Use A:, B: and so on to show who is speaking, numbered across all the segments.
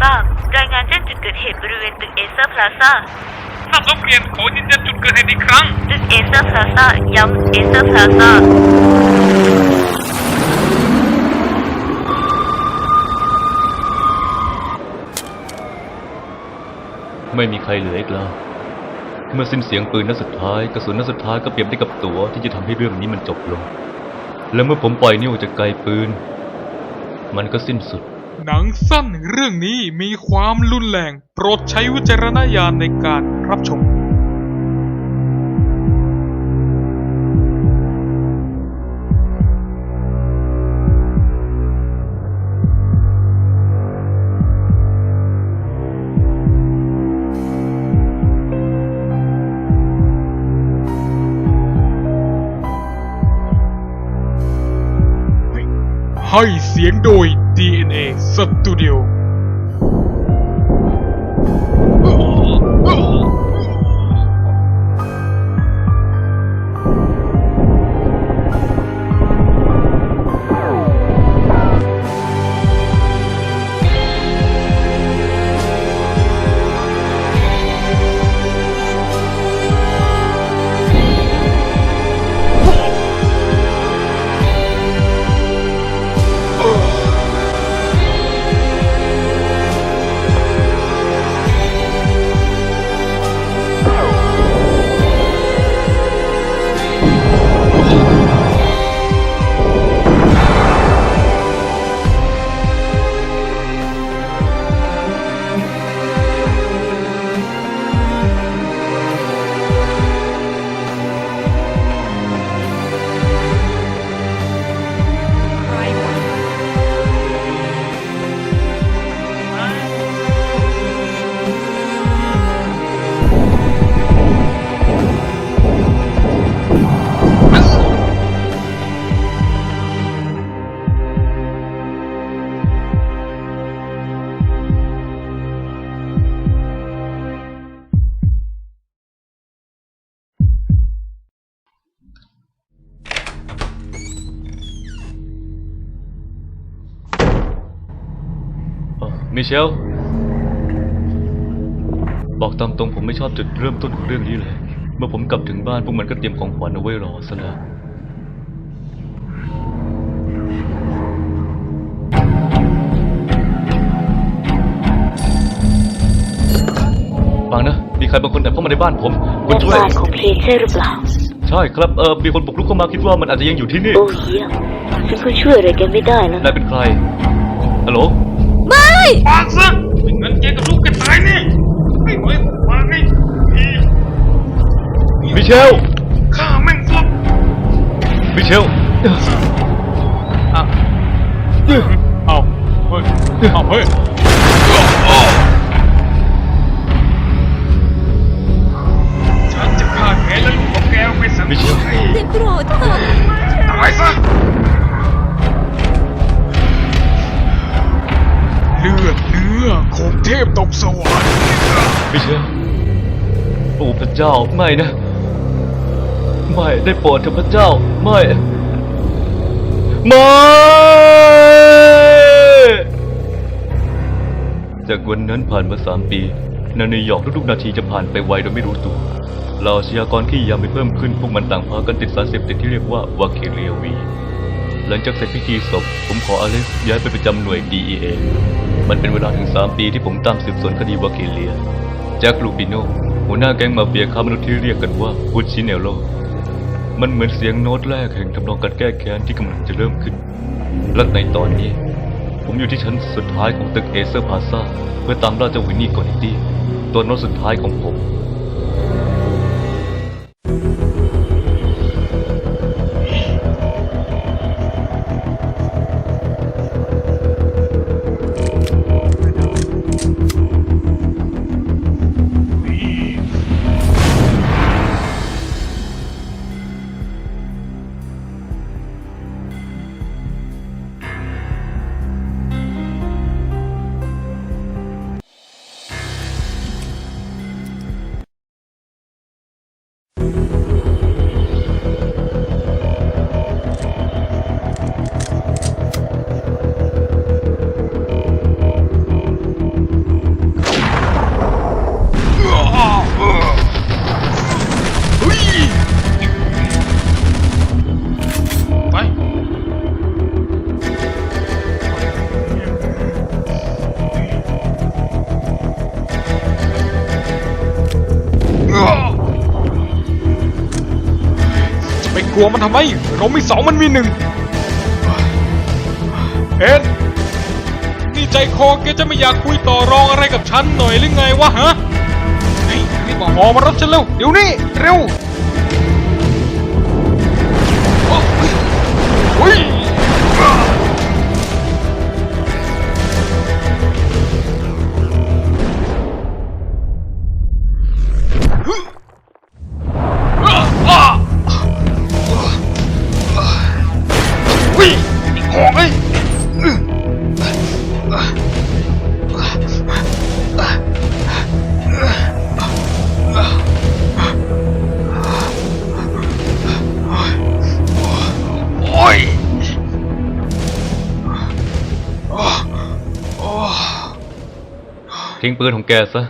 A: ทราบรายงานแจ้งจุดเกิดเหตุบริเวณตึกเอเซอร์พลาซ่า
B: ทราบต้องเรียนขอยืนยันจุดเกิดเหตุอีกครั้ง
A: ตึกเอเซอร์พลาซ่าย้ำเอเซอร์พลาซ่า
C: ไม่มีใครเหลืออีกแล้ว เมื่อสิ้นเสียงปืนนัดสุดท้ายกระสุนนัดสุดท้ายก็เปรียบได้กับตัวที่จะทำให้เรื่องนี้มันจบลง และเมื่อผมปล่อยนิ้วออกจากไกลปืน มันก็สิ้นสุด
B: หนังสั้นเรื่องนี้มีความรุนแรง โปรดใช้วิจารณญาณในการรับชม ให้เสียงโดย DNA Studio
C: มิเชล บอกตามตรงผมไม่ชอบจุดเริ่มต้นของเรื่องนี้เลย เมื่อผมกลับถึงบ้านพวกมันก็เตรียมของขวัญเอาไว้รอซะแล้วฟังนะ มีใครบางคนแอบเข้ามาในบ้านผมคุณช่วย
A: บ้านของเพลงใช่หรือเปล่า
C: ใช่ครับ เออมีคนบุกรุกเข้ามาคิดว่ามันอาจจะยังอยู่ที่นี่
A: โอ้เยี่ยมฉันก็ช่วยอะไรแกไม่ได้แล้ว
C: นายเป็นใคร ฮัลโหล
B: ปากซะไม่งั้นแกกับลูกแกตายแนี่ไม่ไหวมานี่อี
C: มิเชล
B: ข้าแม่งฟบ
C: มิเชล
B: อะเอาเฮ้ยเอาเฮ้ยฉันจะฆ่าแกและลูกของแกเอาไปสัง
C: มิเชล
B: ให้
D: ได้โปรดเถอะ
B: ตายซะ นื้อของเทพตกสวรรค์
C: มิเชลโอ้พระเจ้าไม่นะ ไม่ได้โปรดเถอะพระเจ้า ไม่ไม่จากวันนั้นผ่านมาสามปีในนิวยอร์กทุกๆนาทีจะผ่านไปไวโดยไม่รู้ตัวเหล่าอาชญากรที่ยามไปเพิ่มขึ้นพวกมันต่างพากันติดสารเสพติดที่เรียกว่าวาเคเรียวี หลังจากเสร็จพิธีศพ ผมขออเล็กซ์ย้ายไปประจำหน่วย DEA มันเป็นเวลาถึง 3 ปีที่ผมตามสืบสวนคดีวาเคเลียแจ็คลูปิโนหัวหน้าแก๊งมาเฟียค้ามนุษย์ที่เรียกกันว่าพุชชิเนโลมันเหมือนเสียงโน้ตแรกแห่งทำนองการแก้แค้นที่กำลังจะเริ่มขึ้น และในตอนนี้ ผมอยู่ที่ชั้นสุดท้ายของตึกเอเซอร์พาซาเพื่อตามล่าเจ้าวินนี่กอนิตี้ตัวโน้ตสุดท้ายของผม
B: กลัวมันทำไม เรามีสองมันมีหนึ่งเอ็นนี่ใจคอแกจะไม่อยากคุยต่อรองอะไรกับฉันหน่อยหรือไงวะฮะเฮ้ยรีบบอกหมอมารับฉันเร็วเดี๋ยวนี้เร็วโอ้ย
C: ทิ้งปืนของแกซะ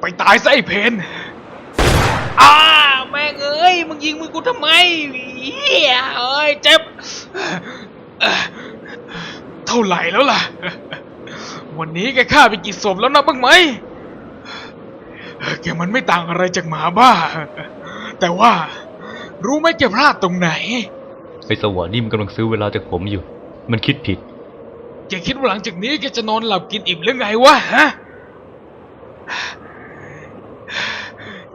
B: ไปตายซะไอ้เพนอ้าแม่งเอ้ย มึงยิงมือกูทำไมเฮียเอ้ย เจ็บ เท่าไหร่แล้วล่ะ วันนี้แกฆ่าไปกี่ศพแล้วนะบ้างไหมแกมันไม่ต่างอะไรจากหมาบ้า แต่ว่า รู้ไหมแกพลาดตรงไหน
C: ไอ้สวรรค์นี่มันกำลังซื้อเวลาจากผมอยู่ มันคิดผิด
B: แกคิดว่าหลังจากนี้แกจะนอนหลับกินอิ่มหรือไงวะฮะ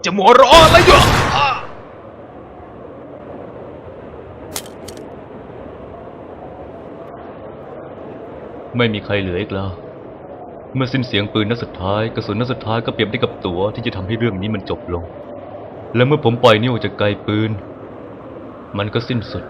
B: จะมัวรออะไรอยู่อะ
C: ไม่มีใครเหลืออีกแล้ว เมื่อสิ้นเสียงปืนนัดสุดท้ายกระสุนนัดสุดท้ายก็เปรียบได้กับตัวที่จะทำให้เรื่องนี้มันจบลง และเมื่อผมปล่อยนิ้วจากไกลปืน มันก็สิ้นสุด